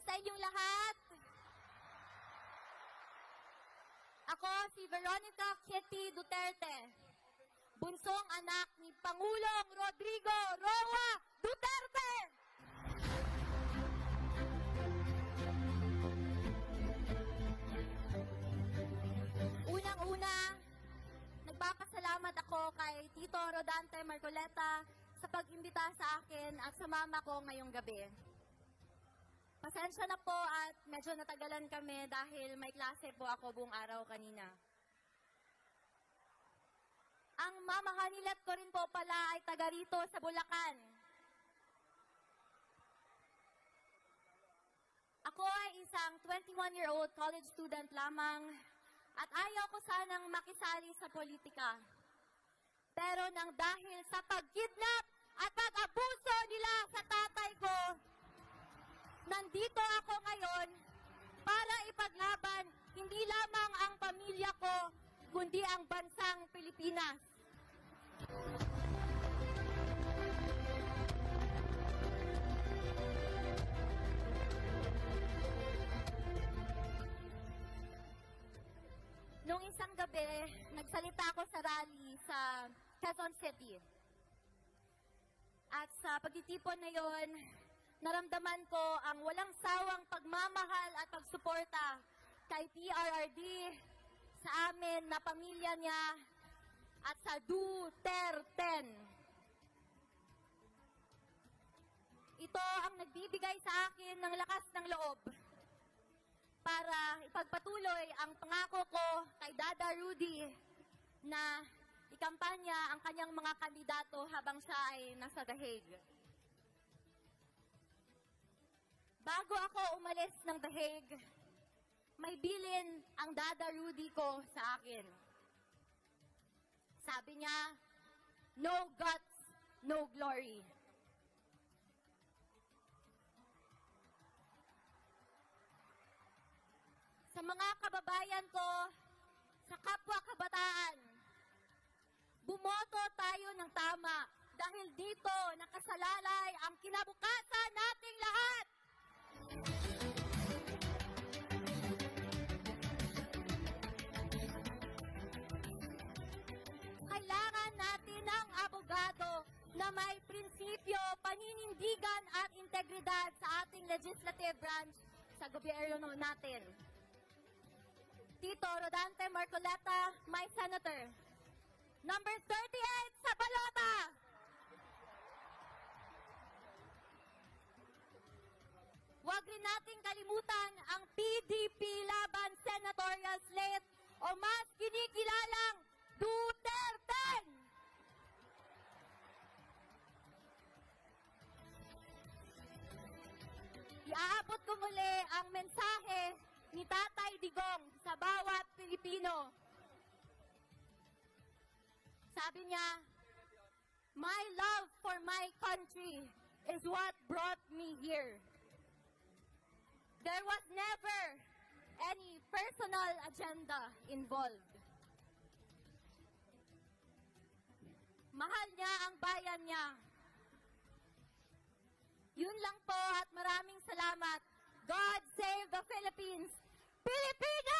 sa inyong lahat. Ako si Veronica Kitty Duterte, bunsong anak ni Pangulong Rodrigo Roa Duterte. Unang-una, nagpapasalamat ako kay Tito Rodante Marcoleta sa pag-imbita sa akin at sa mama ko ngayong gabi. Pasensya na po at medyo natagalan kami dahil may klase po ako buong araw kanina. Ang mamahanilat ko rin po pala ay taga rito sa Bulacan. Ako ay isang 21-year-old college student lamang at ayaw ko sanang makisali sa politika. Pero nang dahil sa pagkidnap at pag-abuso nila sa tatay ko, nandito ako ngayon para ipaglaban hindi lamang ang pamilya ko, kundi ang bansang Pilipinas. Noong isang gabi, nagsalita ako sa rally sa Quezon City. At sa pagtitipon na yon, naramdaman ko ang walang sawang pagmamahal at pagsuporta kay PRRD, sa amin na pamilya niya, at sa Duterte. Ito ang nagbibigay sa akin ng lakas ng loob para ipagpatuloy ang pangako ko kay Dada Rudy na ikampanya ang kanyang mga kandidato habang siya ay nasa The Hague. Bago ako umalis ng The Hague, may bilin ang Dada Rudy ko sa akin. Sabi niya, no guts, no glory. Sa mga kababayan ko, sa kapwa kabataan, bumoto tayo ng tama dahil dito nakasalalay ang kinabukasan nating lahat. Legislative branch sa gobyerno natin. Tito Rodante Marcoleta, my senator. Number 38 sa balota! Huwag rin nating kalimutan ang PDP laban senatorial slate o mas kinikilalang Pilipino. Sabi niya, My love for my country is what brought me here. There was never any personal agenda involved. Mahal niya ang bayan niya. Yun lang po at maraming salamat. God save the Philippines! Pilipinas!